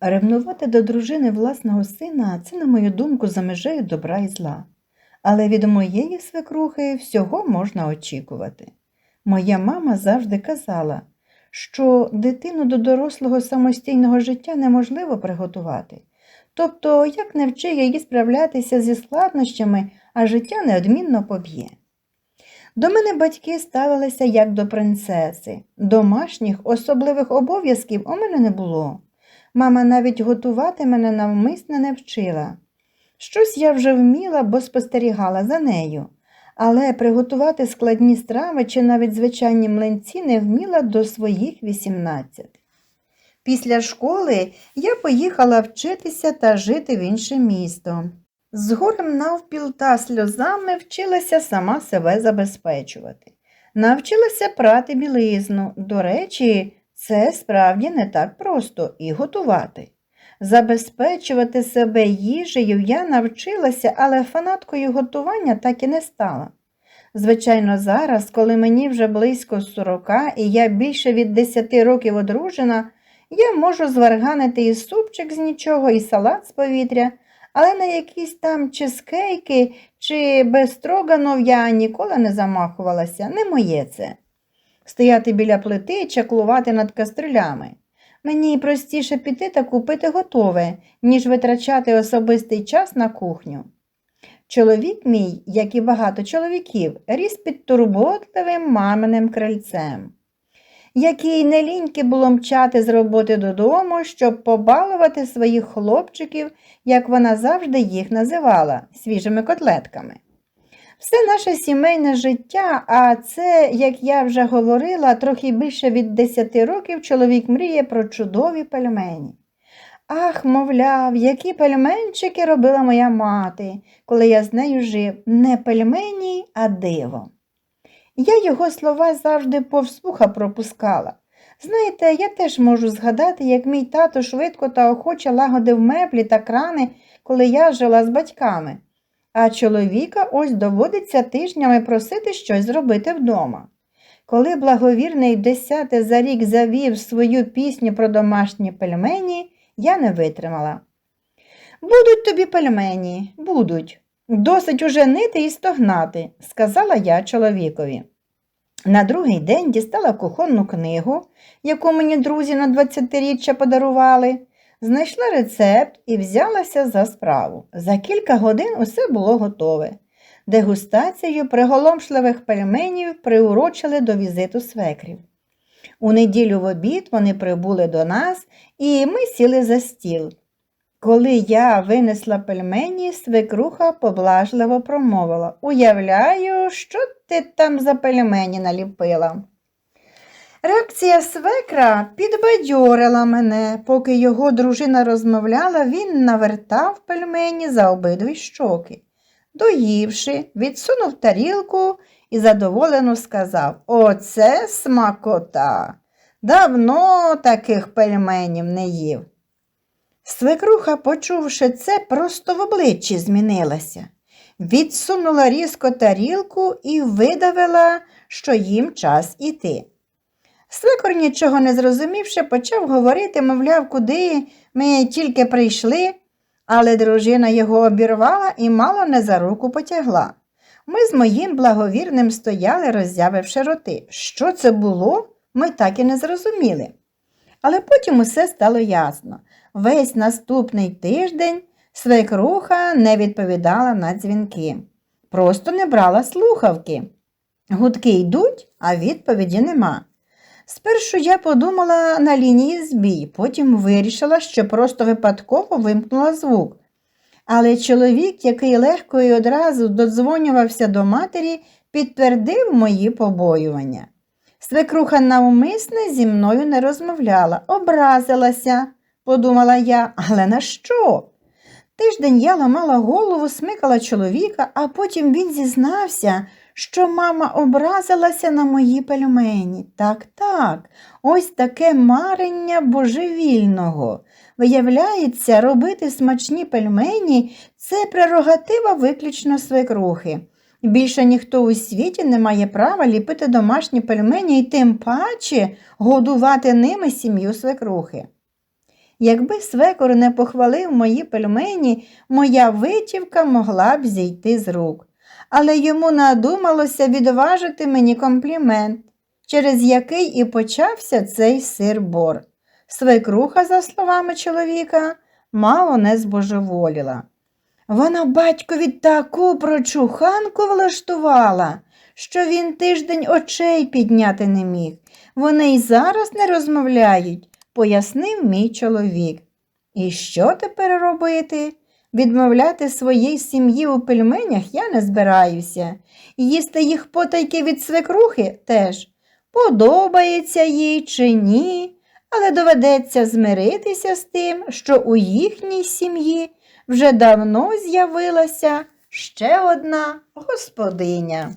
Ревнувати до дружини власного сина це, на мою думку, за межею добра і зла. Але від моєї свекрухи всього можна очікувати. Моя мама завжди казала, що дитину до дорослого самостійного життя неможливо приготувати. Тобто, як не вчи її справлятися зі складнощами, а життя неодмінно поб'є. До мене батьки ставилися як до принцеси. Домашніх особливих обов'язків у мене не було. Мама навіть готувати мене навмисне не вчила. Щось я вже вміла, бо спостерігала за нею, але приготувати складні страви чи навіть звичайні млинці не вміла до своїх 18. Після школи я поїхала вчитися та жити в інше місто. З горем навпіл та сльозами вчилася сама себе забезпечувати. Навчилася прати білизну. До речі, це справді не так просто і готувати. Забезпечувати себе їжею я навчилася, але фанаткою готування так і не стала. Звичайно, зараз, коли мені вже близько 40 і я більше від 10 років одружена, я можу зварганити і супчик з нічого, і салат з повітря, але на якісь там чизкейки чи бестроганов я ніколи не замахувалася, не моє це. Стояти біля плити чаклувати над каструлями. Мені простіше піти та купити готове, ніж витрачати особистий час на кухню. Чоловік мій, як і багато чоловіків, ріс під турботливим маминим крильцем, який не ліньки було мчати з роботи додому, щоб побалувати своїх хлопчиків, як вона завжди їх називала, свіжими котлетками. Все наше сімейне життя, а це, як я вже говорила, трохи більше від 10 років чоловік мріє про чудові пельмені. Ах, мовляв, які пельменчики робила моя мати, коли я з нею жив, не пельмені, а диво. Я його слова завжди повз вуха пропускала. Знаєте, я теж можу згадати, як мій тато швидко та охоче лагодив меблі та крани, коли я жила з батьками а чоловіка ось доводиться тижнями просити щось зробити вдома. Коли благовірний десяте за рік завів свою пісню про домашні пельмені, я не витримала. Будуть тобі пельмені, будуть. Досить уже нити і стогнати, сказала я чоловікові. На другий день дістала кухонну книгу, яку мені друзі на 20-річчя подарували, знайшла рецепт і взялася за справу. За кілька годин усе було готове. Дегустацію приголомшливих пельменів приурочили до візиту свекрів. У неділю в обід вони прибули до нас, і ми сіли за стіл. Коли я винесла пельмені, свекруха поблажливо промовила Уявляю, що ти там за пельмені наліпила. Реакція свекра підбадьорила мене, поки його дружина розмовляла, він навертав пельмені за обидві щоки. Доївши, відсунув тарілку і задоволено сказав Оце смакота. Давно таких пельменів не їв. Свекруха, почувши це, просто в обличчі змінилася. Відсунула різко тарілку і видавила, що їм час іти. Свекор, нічого не зрозумівши, почав говорити, мовляв, куди ми тільки прийшли, але дружина його обірвала і мало не за руку потягла. Ми з моїм благовірним стояли, роззявивши роти. Що це було, ми так і не зрозуміли. Але потім усе стало ясно. Весь наступний тиждень свекруха не відповідала на дзвінки. Просто не брала слухавки. Гудки йдуть, а відповіді нема. Спершу я подумала на лінії збій, потім вирішила, що просто випадково вимкнула звук. Але чоловік, який легко і одразу додзвонювався до матері, підтвердив мої побоювання. Свекруха навмисне зі мною не розмовляла, образилася, подумала я, але на що? Тиждень я ламала голову, смикала чоловіка, а потім він зізнався, що мама образилася на мої пельмені. Так, так, ось таке марення божевільного. Виявляється, робити смачні пельмені це прерогатива виключно свекрухи. Більше ніхто у світі не має права ліпити домашні пельмені і тим паче годувати ними сім'ю свекрухи. Якби свекор не похвалив мої пельмені, моя витівка могла б зійти з рук. Але йому надумалося відважити мені комплімент, через який і почався цей сир-бор. Свекруха, за словами чоловіка, мало не збожеволіла. Вона батькові таку прочуханку влаштувала, що він тиждень очей підняти не міг. Вони й зараз не розмовляють, пояснив мій чоловік. І що тепер робити? Відмовляти своїй сім'ї у пельменях я не збираюся. Їсти їх потайки від свекрухи теж. Подобається їй чи ні, але доведеться змиритися з тим, що у їхній сім'ї вже давно з'явилася ще одна господиня.